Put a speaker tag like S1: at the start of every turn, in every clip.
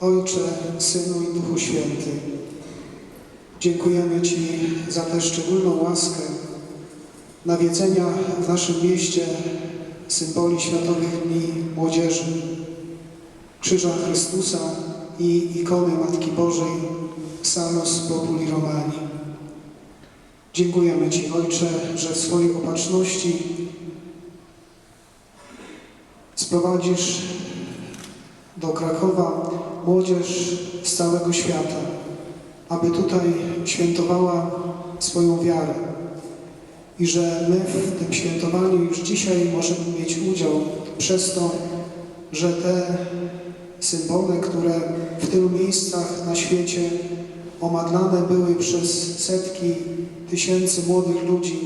S1: Ojcze, Synu i Duchu Święty. Dziękujemy Ci za tę szczególną łaskę nawiedzenia w naszym mieście symboli Światowych Dni Młodzieży, Krzyża Chrystusa i ikony Matki Bożej Salus Populi Romani. Dziękujemy Ci, Ojcze, że w swojej opatrzności sprowadzisz do Krakowa młodzież z całego świata, aby tutaj świętowała swoją wiarę. I że my w tym świętowaniu już dzisiaj możemy mieć udział przez to, że te symbole, które w tylu miejscach na świecie omadlane były przez setki tysięcy młodych ludzi,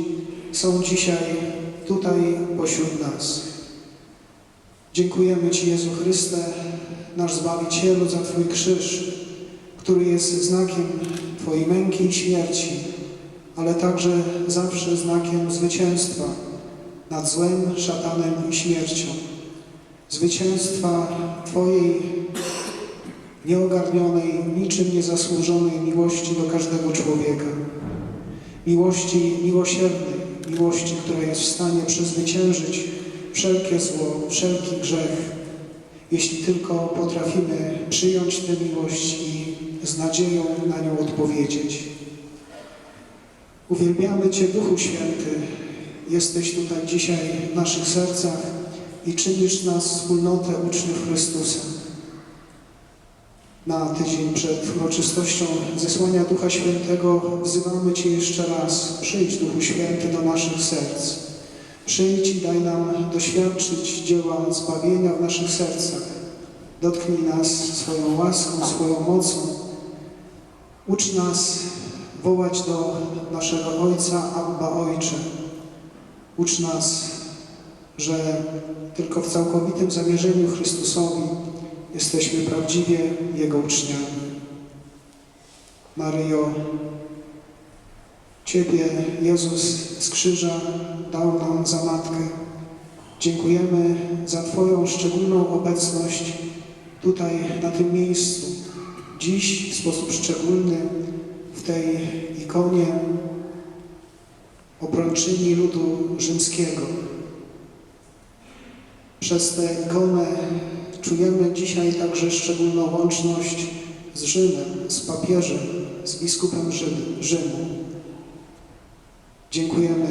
S1: są dzisiaj tutaj pośród nas. Dziękujemy Ci, Jezu Chryste, nasz Zbawicielu, za Twój krzyż, który jest znakiem Twojej męki i śmierci, ale także zawsze znakiem zwycięstwa nad złem, szatanem i śmiercią. Zwycięstwa Twojej nieogarnionej, niczym niezasłużonej miłości do każdego człowieka. Miłości miłosiernej, miłości, która jest w stanie przezwyciężyć wszelkie zło, wszelki grzech, jeśli tylko potrafimy przyjąć tę miłość i z nadzieją na nią odpowiedzieć. Uwielbiamy Cię, Duchu Święty. Jesteś tutaj dzisiaj w naszych sercach i czynisz nas wspólnotę uczniów Chrystusa. Na tydzień przed uroczystością zesłania Ducha Świętego wzywamy Cię jeszcze raz. Przyjdź, Duchu Święty, do naszych serc. Przyjdź i daj nam doświadczyć dzieła zbawienia w naszych sercach. Dotknij nas swoją łaską, swoją mocą. Ucz nas wołać do naszego Ojca, Abba Ojcze. Ucz nas, że tylko w całkowitym zamierzeniu Chrystusowi jesteśmy prawdziwie Jego uczniami. Maryjo, Ciebie Jezus z krzyża dał nam za Matkę. Dziękujemy za Twoją szczególną obecność tutaj, na tym miejscu. Dziś w sposób szczególny w tej ikonie obrończyni ludu rzymskiego. Przez tę ikonę czujemy dzisiaj także szczególną łączność z Rzymem, z papieżem, z biskupem Rzym- Rzymu. Dziękujemy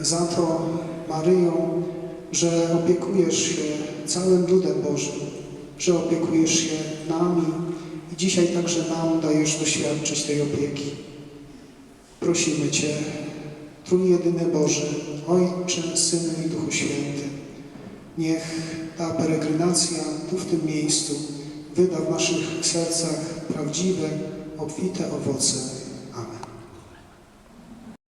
S1: za to, Maryjo, że opiekujesz się całym ludem Bożym, że opiekujesz się nami i dzisiaj także nam dajesz doświadczyć tej opieki. Prosimy Cię, Trójjedyny Boże, Ojcze, Synu i Duchu Święty, niech ta peregrinacja tu w tym miejscu wyda w naszych sercach prawdziwe, obfite owoce.